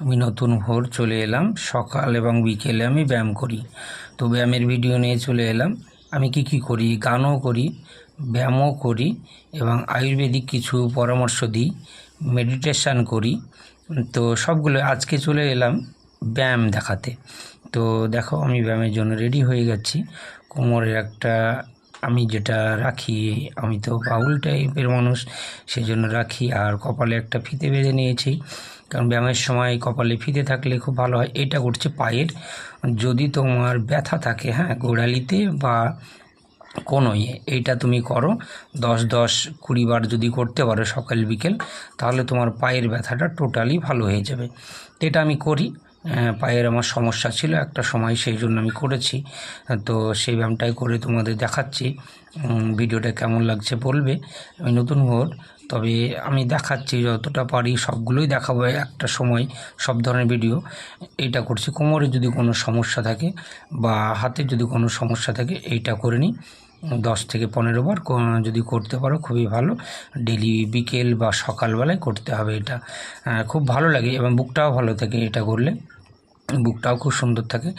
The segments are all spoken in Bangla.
আমি নতুন ভোর চলে এলাম। সকাল এবং বিকেলে আমি ব্যায়াম করি। তো ব্যায়ামের ভিডিও নিয়ে চলে এলাম। আমি কি কি করি? গানও করি, ব্যায়ামও করি এবং আয়ুর্বেদিক কিছু পরামর্শ দিই মেডিটেশান করি। তো সবগুলো আজকে চলে এলাম ব্যায়াম দেখাতে। তো দেখো আমি ব্যায়ামের জন্য রেডি হয়ে গেছি। কোমরের একটা আমি যেটা রাখি, আমি তো বাউল টাইপের মানুষ সেই জন্য রাখি। আর কপালে একটা ফিতে বেঁধে নিয়েছি, কারণ ব্যায়ামের সময় কপালে ফিতে থাকলে খুব ভালো হয়। এটা করছে পায়ের। যদি তোমার ব্যথা থাকে হ্যাঁ গোড়ালিতে বা কোনো ইয়ে এইটা তুমি করো। দশ দশ কুড়ি বার যদি করতে পারো সকাল বিকেল, তাহলে তোমার পায়ের ব্যথাটা টোটালি ভালো হয়ে যাবে। এটা আমি করি। পায়ের আমার সমস্যা ছিল একটা সময়, সেই জন্য আমি করেছি। তো সেই ব্যায়ামটাই করে তোমাদের দেখাচ্ছি। ভিডিওটা কেমন লাগছে বলবে। আমি নতুন ভোর তবে আমি দেখাচ্ছি যতটা পারি, সবগুলোই দেখাবো একটা সময়, সব ধরনের ভিডিও। এইটা করছি, কোমরে যদি কোনো সমস্যা থাকে বা হাতে যদি কোনো সমস্যা থাকে, এইটা করে নিই। দশ থেকে পনেরো বার যদি করতে পারো, খুবই ভালো। ডেলি বিকেল বা সকালবেলায় করতে হবে এটা। খুব ভালো লাগে এবং বুকটাও ভালো থাকে এটা করলে। বুকটাও খুব সুন্দর থাকে।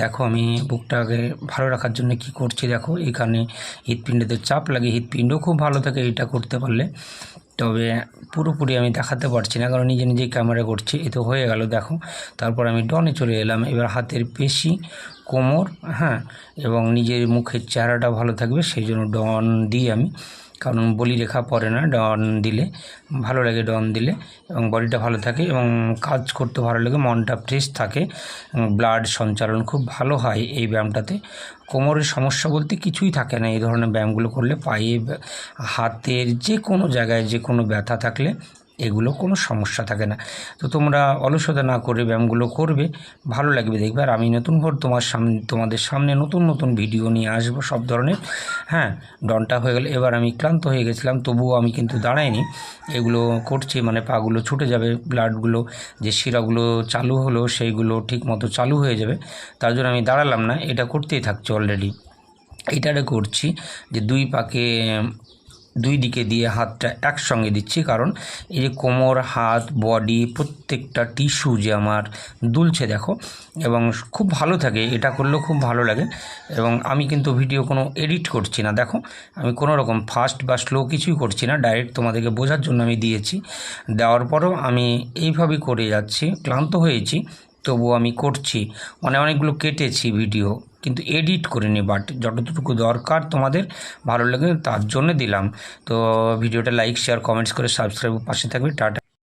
দেখো আমি বুকটাকে ভালো রাখার জন্য কি করছি দেখো, এখানে হৃৎপিণ্ডতে চাপ লাগে হৃৎপিণ্ড খুব ভালো থাকে এটা করতে পারলে। তবে পুরোপুরি আমি দেখাতে পারছি না, কারণ নিজে নিজেই ক্যামেরা করছি, এ তো হয়ে গেল দেখো। তারপর আমি ডনে চলে এলাম, এবার হাতের পেশি, কোমর হ্যাঁ এবং নিজের মুখের চেহারাটা ভালো থাকবে, সেই জন্য ডন দিই আমি। কারণ বলি রেখা পড়ে না, ডন দিলে, ভালো লাগে ডন দিলে, এবং বডিটা ভালো থাকে, এবং কাজ করতে ভালো লাগে, মনটা ফ্রেশ থাকে ব্লাড সঞ্চালন খুব ভালো হয় এই ব্যায়ামটাতে। কোমরের সমস্যা বলতে কিছুই থাকে না, এই ধরনের ব্যায়ামগুলো করলে পায়ে, হাতের যে কোনো জায়গায় যে কোনো ব্যথা থাকলে এগুলো কোনো সমস্যা থাকে না। তো তোমরা অলসতা না করে ব্যায়ামগুলো করবে, ভালো লাগবে দেখবে। আর আমি নতুন ভোর তোমার সামনে তোমাদের সামনে নতুন নতুন ভিডিও নিয়ে আসব সব ধরনের। হ্যাঁ ডনটা হয়ে গেলে। এবার আমি ক্লান্ত হয়ে গেছিলাম, তবুও আমি কিন্তু দাঁড়াইনি। এগুলো করছি মানে পাগুলো ছুটে যাবে, ব্লাডগুলো যে শিরাগুলো চালু হলো সেইগুলো ঠিক মতো চালু হয়ে যাবে। তার জন্য আমি দাঁড়ালাম না, এটা করতেই থাকছি অলরেডি এইটারে করছি যে দুই পাকে দুই দিকে দিয়ে হাতটা একসঙ্গে দিচ্ছি, কারণ এই যে কোমর, হাত বডি প্রত্যেকটা টিস্যু যে আমার দুলছে, দেখো, এবং খুব ভালো থাকে, এটা করলেও খুব ভালো লাগে, এবং আমি কিন্তু ভিডিও কোনো এডিট করছি না। দেখো, আমি কোনো রকম ফাস্ট বা স্লো কিছুই করছি না ডাইরেক্ট তোমাদেরকে বোঝার জন্য আমি দিয়েছি। দেওয়ার পরও আমি এইভাবেই করে যাচ্ছি, ক্লান্ত হয়েছি, তবুও আমি করছি। মানে অনেকগুলো কেটেছি ভিডিও কিন্তু এডিট করিনি বাট যতটুকু দরকার তোমাদের ভালো লাগে তার জন্য দিলাম। তো ভিডিওটা লাইক শেয়ার কমেন্টস করে সাবস্ক্রাইব পাশে থাকবে। টাটা।